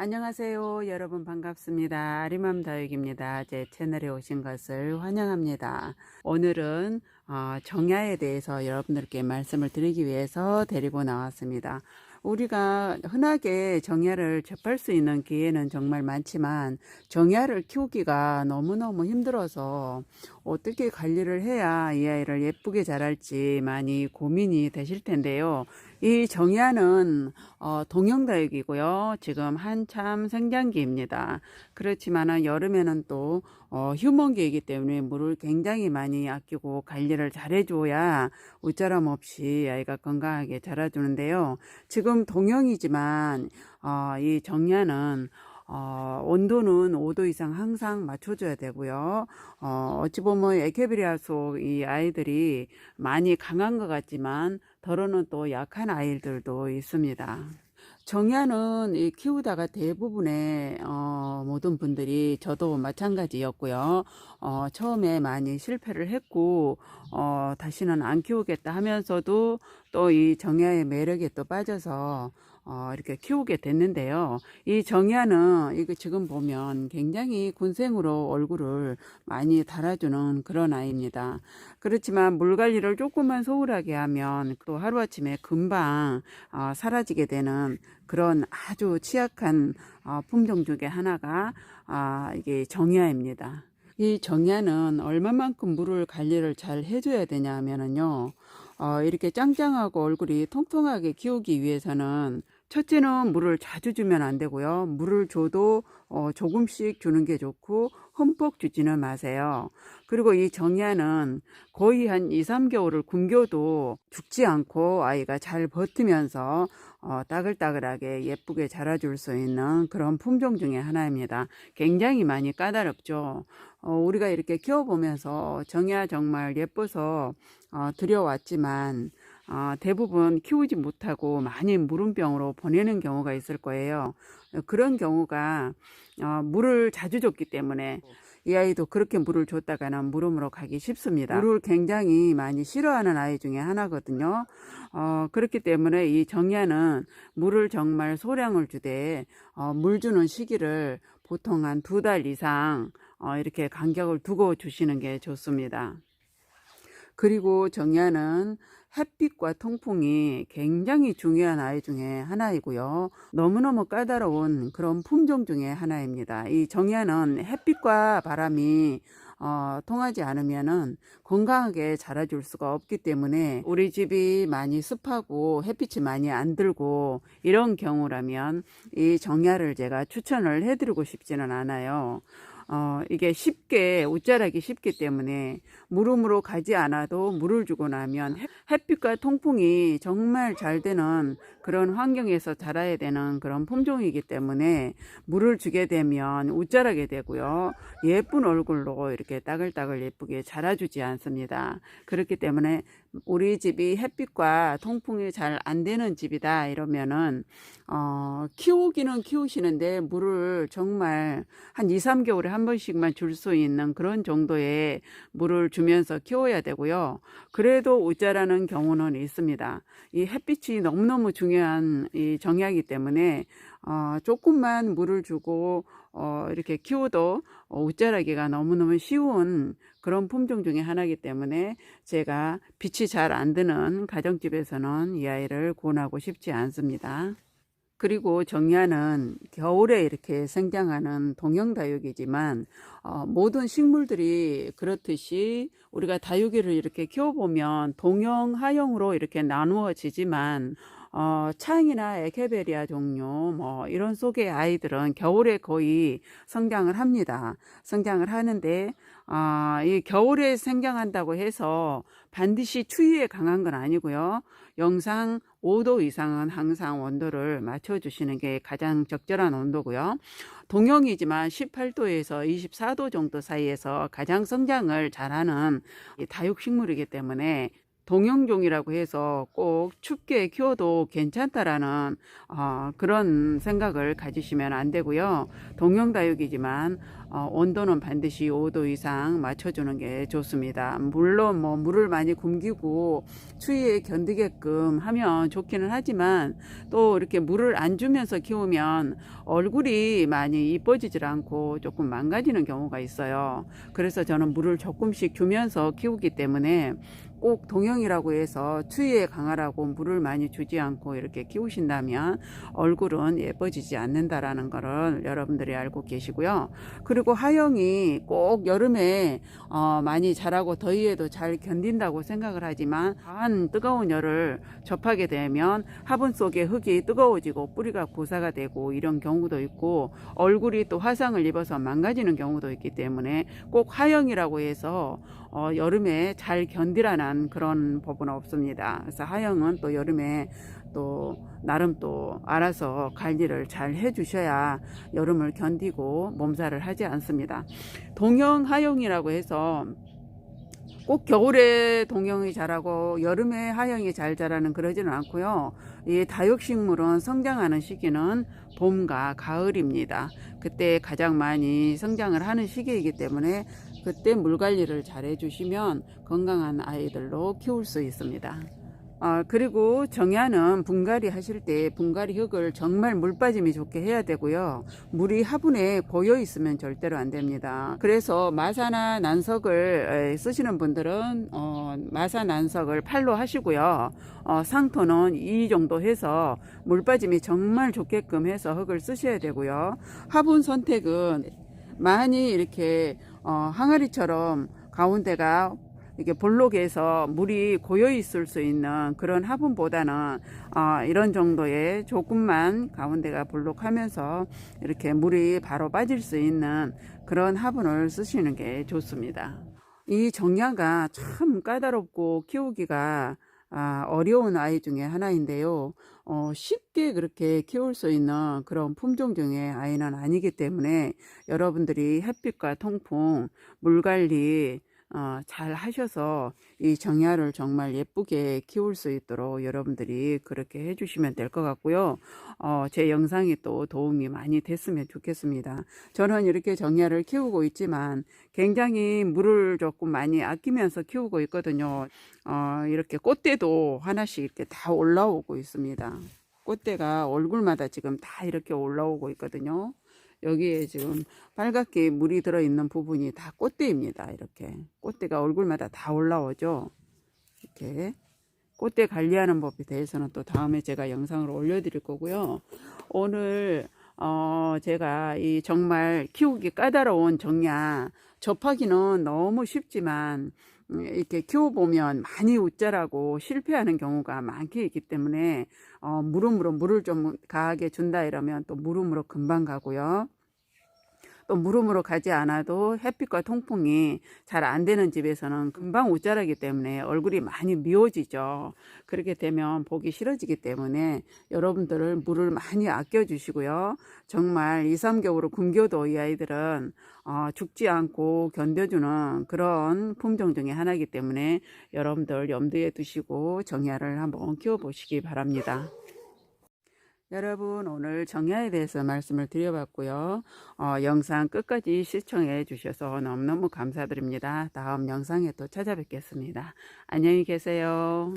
안녕하세요. 여러분 반갑습니다. 아리맘 다육입니다. 제 채널에 오신 것을 환영합니다. 오늘은 어, 정야에 대해서 여러분들께 말씀을 드리기 위해서 데리고 나왔습니다. 우리가 흔하게 정야를 접할 수 있는 기회는 정말 많지만 정야를 키우기가 너무너무 힘들어서 어떻게 관리를 해야 이 아이를 예쁘게 자랄지 많이 고민이 되실 텐데요. 이 정야는 어, 동형다육이고요. 지금 한참 생장기입니다. 그렇지만은 여름에는 또 어, 휴먼기이기 때문에 물을 굉장히 많이 아끼고 관리를 잘해줘야 웃자람 없이 아이가 건강하게 자라주는데요. 지금 동형이지만 어, 이 정야는 어, 온도는 5도 이상 항상 맞춰줘야 되고요. 어, 어찌 보면 에케비리아 속 이 아이들이 많이 강한 것 같지만 덜어는 또 약한 아이들도 있습니다. 정야는 이 키우다가 대부분의 어, 모든 분들이 저도 마찬가지였고요. 어, 처음에 많이 실패를 했고 어, 다시는 안 키우겠다 하면서도 또 이 정야의 매력에 또 빠져서 어, 이렇게 키우게 됐는데요. 이 정야는 이거 지금 보면 굉장히 군생으로 얼굴을 많이 달아주는 그런 아이입니다. 그렇지만 물 관리를 조금만 소홀하게 하면 또 하루아침에 금방 어, 사라지게 되는 그런 아주 취약한 어, 품종 중에 하나가 아, 이게 정야입니다. 이 정야는 얼마만큼 물을 관리를 잘 해줘야 되냐 하면은요, 어, 이렇게 짱짱하고 얼굴이 통통하게 키우기 위해서는 첫째는 물을 자주 주면 안 되고요. 물을 줘도 어, 조금씩 주는 게 좋고 흠뻑 주지는 마세요. 그리고 이 정야는 거의 한 2, 3개월을 굶겨도 죽지 않고 아이가 잘 버티면서 어, 따글따글하게 예쁘게 자라줄 수 있는 그런 품종 중에 하나입니다. 굉장히 많이 까다롭죠. 어, 우리가 이렇게 키워보면서 정야 정말 예뻐서 어, 들여왔지만 어, 대부분 키우지 못하고 많이 물음병으로 보내는 경우가 있을 거예요. 그런 경우가 어, 물을 자주 줬기 때문에 이 아이도 그렇게 물을 줬다가는 물음으로 가기 쉽습니다. 물을 굉장히 많이 싫어하는 아이 중에 하나거든요. 어, 그렇기 때문에 이 정야는 물을 정말 소량을 주되 어, 물 주는 시기를 보통 한 두 달 이상 어, 이렇게 간격을 두고 주시는 게 좋습니다. 그리고 정야는 햇빛과 통풍이 굉장히 중요한 아이 중에 하나이고요. 너무너무 까다로운 그런 품종 중에 하나입니다. 이 정야는 햇빛과 바람이 어, 통하지 않으면은 건강하게 자라줄 수가 없기 때문에 우리 집이 많이 습하고 햇빛이 많이 안 들고 이런 경우라면 이 정야를 제가 추천을 해드리고 싶지는 않아요. 어, 이게 쉽게 웃자라기 쉽기 때문에 물음으로 가지 않아도 물을 주고 나면 햇빛과 통풍이 정말 잘 되는 그런 환경에서 자라야 되는 그런 품종이기 때문에 물을 주게 되면 웃자라게 되고요. 예쁜 얼굴로 이렇게 따글따글 예쁘게 자라주지 않습니다. 그렇기 때문에 우리 집이 햇빛과 통풍이 잘 안 되는 집이다 이러면은 어, 키우기는 키우시는데 물을 정말 한 2, 3개월에 한 번씩만 줄 수 있는 그런 정도의 물을 주면서 키워야 되고요. 그래도 우자라는 경우는 있습니다. 이 햇빛이 너무너무 중요 한 이 정약이기 때문에 어, 조금만 물을 주고 어, 이렇게 키워도 어, 웃자라기가 너무너무 쉬운 그런 품종 중에 하나이기 때문에 제가 빛이 잘 안 드는 가정집에서는 이 아이를 권하고 싶지 않습니다. 그리고 정야는 겨울에 이렇게 생장하는 동형다육이지만 어, 모든 식물들이 그렇듯이 우리가 다육이를 이렇게 키워보면 동형, 하형으로 이렇게 나누어지지만 어, 창이나 에케베리아 종류 뭐 이런 속의 아이들은 겨울에 거의 성장을 합니다. 성장을 하는데 아, 이 겨울에 생장한다고 해서 반드시 추위에 강한 건 아니고요. 영상 5도 이상은 항상 온도를 맞춰주시는 게 가장 적절한 온도고요. 동형이지만 18도에서 24도 정도 사이에서 가장 성장을 잘하는 다육식물이기 때문에 동영종이라고 해서 꼭 춥게 키워도 괜찮다라는 어, 그런 생각을 가지시면 안 되고요. 동영다육이지만 어, 온도는 반드시 5도 이상 맞춰주는 게 좋습니다. 물론 뭐 물을 많이 굶기고 추위에 견디게끔 하면 좋기는 하지만 또 이렇게 물을 안 주면서 키우면 얼굴이 많이 이뻐지질 않고 조금 망가지는 경우가 있어요. 그래서 저는 물을 조금씩 주면서 키우기 때문에 꼭 동영이라고 해서 추위에 강하라고 물을 많이 주지 않고 이렇게 키우신다면 얼굴은 예뻐지지 않는다라는 것을 여러분들이 알고 계시고요. 그리고 하영이 꼭 여름에 어, 많이 자라고 더위에도 잘 견딘다고 생각을 하지만 한 뜨거운 열을 접하게 되면 화분 속에 흙이 뜨거워지고 뿌리가 고사가 되고 이런 경우도 있고 얼굴이 또 화상을 입어서 망가지는 경우도 있기 때문에 꼭 하영이라고 해서 어, 여름에 잘 견디라는 그런 법은 없습니다. 그래서 하영은 또 여름에 또 나름 또 알아서 관리를 잘 해주셔야 여름을 견디고 몸살을 하지 않습니다. 동영 하영이라고 해서 꼭 겨울에 동영이 자라고 여름에 하영이 잘 자라는 그러지는 않고요. 이 다육식물은 성장하는 시기는 봄과 가을입니다. 그때 가장 많이 성장을 하는 시기이기 때문에 그때 물 관리를 잘 해주시면 건강한 아이들로 키울 수 있습니다. 어, 그리고 정야는 분갈이 하실 때 분갈이 흙을 정말 물 빠짐이 좋게 해야 되고요. 물이 화분에 고여 있으면 절대로 안 됩니다. 그래서 마사나 난석을 에, 쓰시는 분들은 어, 마사 난석을 팔로 하시고요. 어, 상토는 이 정도 해서 물 빠짐이 정말 좋게끔 해서 흙을 쓰셔야 되고요. 화분 선택은 많이 이렇게 어, 항아리처럼 가운데가 이게 볼록에서 물이 고여 있을 수 있는 그런 화분보다는 어, 이런 정도의 조금만 가운데가 볼록하면서 이렇게 물이 바로 빠질 수 있는 그런 화분을 쓰시는 게 좋습니다. 이 정야가 참 까다롭고 키우기가 아, 어려운 아이 중에 하나인데요. 어, 쉽게 그렇게 키울 수 있는 그런 품종 중에 아이는 아니기 때문에 여러분들이 햇빛과 통풍, 물 관리, 어, 잘 하셔서 이 정야를 정말 예쁘게 키울 수 있도록 여러분들이 그렇게 해주시면 될 것 같고요. 어, 제 영상이 또 도움이 많이 됐으면 좋겠습니다. 저는 이렇게 정야를 키우고 있지만 굉장히 물을 조금 많이 아끼면서 키우고 있거든요. 어, 이렇게 꽃대도 하나씩 이렇게 다 올라오고 있습니다. 꽃대가 얼굴마다 지금 다 이렇게 올라오고 있거든요. 여기에 지금 빨갛게 물이 들어있는 부분이 다 꽃대입니다. 이렇게 꽃대가 얼굴마다 다 올라오죠. 이렇게 꽃대 관리하는 법에 대해서는 또 다음에 제가 영상을 올려드릴 거고요. 오늘 어 제가 이 정말 키우기 까다로운 정야 접하기는 너무 쉽지만 음, 이렇게 키워보면 많이 웃자라고 실패하는 경우가 많게 있기 때문에 어, 물음으로 물을 좀 가하게 준다 이러면 또 물음으로 금방 가고요. 또 물음으로 가지 않아도 햇빛과 통풍이 잘 안 되는 집에서는 금방 웃자라기 때문에 얼굴이 많이 미워지죠. 그렇게 되면 보기 싫어지기 때문에 여러분들을 물을 많이 아껴 주시고요. 정말 2, 3개월을 굶겨도 이 아이들은 어, 죽지 않고 견뎌주는 그런 품종 중에 하나이기 때문에 여러분들 염두에 두시고 정야를 한번 키워보시기 바랍니다. 여러분 오늘 정야에 대해서 말씀을 드려봤고요. 어, 영상 끝까지 시청해 주셔서 너무너무 감사드립니다. 다음 영상에 또 찾아뵙겠습니다. 안녕히 계세요.